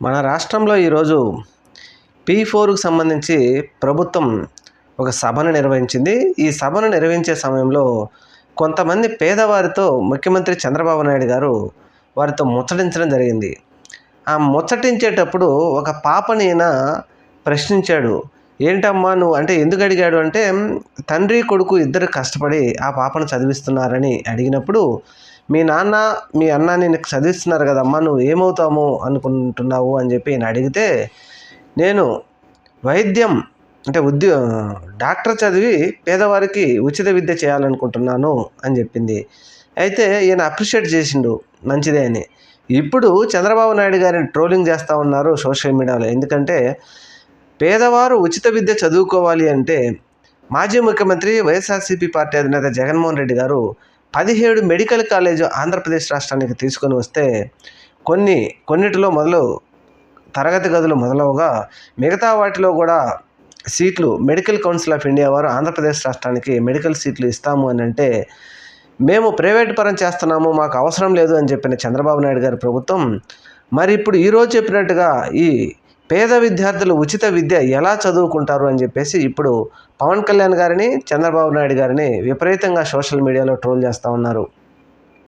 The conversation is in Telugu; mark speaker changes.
Speaker 1: మన రాష్ట్రంలో ఈరోజు పీ ఫోర్కు సంబంధించి ప్రభుత్వం ఒక సభను నిర్వహించింది. ఈ సభను నిర్వహించే సమయంలో కొంతమంది పేదవారితో ముఖ్యమంత్రి చంద్రబాబు నాయుడు గారు వారితో ముచ్చటించడం జరిగింది. ఆ ముచ్చటించేటప్పుడు ఒక పాపని ఈయన ప్రశ్నించాడు. ఏంటమ్మా నువ్వు అంటే ఎందుకు అడిగాడు అంటే తండ్రి కొడుకు ఇద్దరు కష్టపడి ఆ పాపను చదివిస్తున్నారని అడిగినప్పుడు మీ నాన్న మీ అన్న నేను చదివిస్తున్నారు కదమ్మా నువ్వు ఏమవుతాము అనుకుంటున్నావు అని చెప్పి నేను అడిగితే నేను వైద్యం అంటే ఉద్యో డాక్టర్ చదివి పేదవారికి ఉచిత విద్య చేయాలనుకుంటున్నాను అని చెప్పింది. అయితే ఈయన అప్రిషియేట్ చేసిండు మంచిదే అని. ఇప్పుడు చంద్రబాబు నాయుడు గారిని ట్రోలింగ్ చేస్తూ ఉన్నారు సోషల్ మీడియాలో. ఎందుకంటే పేదవారు ఉచిత విద్య చదువుకోవాలి అంటే మాజీ ముఖ్యమంత్రి వైఎస్ఆర్సీపీ పార్టీ అధినేత జగన్మోహన్ రెడ్డి గారు పదిహేడు మెడికల్ కాలేజ్ ఆంధ్రప్రదేశ్ రాష్ట్రానికి తీసుకొని వస్తే కొన్ని కొన్నిటిలో మొదలు తరగతి గదులు మొదలవగా మిగతా వాటిలో కూడా సీట్లు మెడికల్ కౌన్సిల్ ఆఫ్ ఇండియా వారు ఆంధ్రప్రదేశ్ రాష్ట్రానికి మెడికల్ సీట్లు ఇస్తాము అని అంటే మేము ప్రైవేట్ పరం చేస్తున్నాము మాకు అవసరం లేదు అని చెప్పిన చంద్రబాబు నాయుడు గారి ప్రభుత్వం మరి ఇప్పుడు ఈరోజు చెప్పినట్టుగా ఈ పేద విద్యార్థులు ఉచిత విద్య ఎలా చదువుకుంటారు అని చెప్పేసి ఇప్పుడు పవన్ కళ్యాణ్ గారిని చంద్రబాబు నాయుడు గారిని విపరీతంగా సోషల్ మీడియాలో ట్రోల్ చేస్తూ ఉన్నారు.